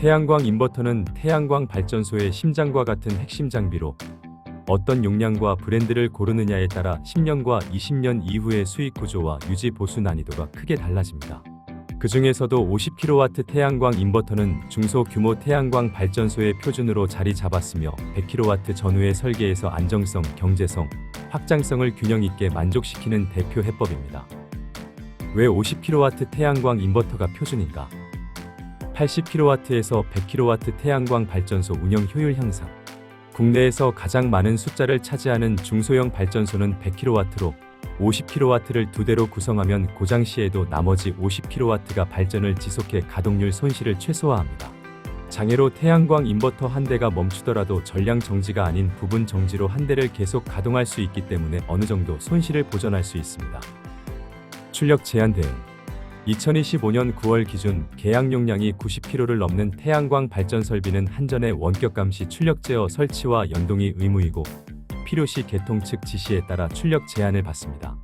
태양광 인버터는 태양광 발전소의 심장과 같은 핵심 장비로 어떤 용량과 브랜드를 고르느냐에 따라 10년과 20년 이후의 수익 구조와 유지 보수 난이도가 크게 달라집니다. 그 중에서도 50kW 태양광 인버터는 중소 규모 태양광 발전소의 표준으로 자리 잡았으며 100kW 전후의 설계에서 안정성, 경제성, 확장성을 균형 있게 만족시키는 대표 해법입니다. 왜 50kW 태양광 인버터가 표준인가? 80kW에서 100kW 태양광 발전소 운영 효율 향상. 국내에서 가장 많은 숫자를 차지하는 중소형 발전소는 100kW로 50kW를 두 대로 구성하면 고장 시에도 나머지 50kW가 발전을 지속해 가동률 손실을 최소화합니다. 장애로 태양광 인버터 한 대가 멈추더라도 전량 정지가 아닌 부분 정지로 한 대를 계속 가동할 수 있기 때문에 어느 정도 손실을 보전할 수 있습니다. 출력 제한 대응 2025년 9월 기준 계약 용량이 90kW를 넘는 태양광 발전 설비는 한전의 원격 감시 출력 제어 설치와 연동이 의무이고 필요시 개통 측 지시에 따라 출력 제한을 받습니다.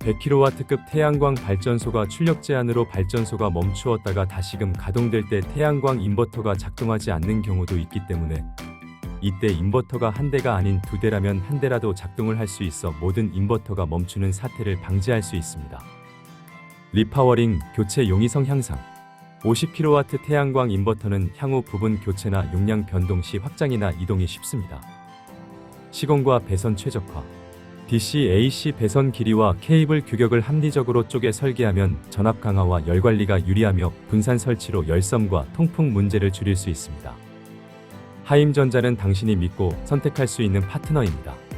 100kW급 태양광 발전소가 출력 제한으로 발전소가 멈추었다가 다시금 가동될 때 태양광 인버터가 작동하지 않는 경우도 있기 때문에 이때 인버터가 한 대가 아닌 두 대라면 한 대라도 작동을 할 수 있어 모든 인버터가 멈추는 사태를 방지할 수 있습니다. 리파워링 교체 용이성 향상 50kW 태양광 인버터는 향후 부분 교체나 용량 변동 시 확장이나 이동이 쉽습니다. 시공과 배선 최적화 DC, AC 배선 길이와 케이블 규격을 합리적으로 쪼개 설계하면 전압 강화와 열 관리가 유리하며 분산 설치로 열섬과 통풍 문제를 줄일 수 있습니다. 하임전자는 당신이 믿고 선택할 수 있는 파트너입니다.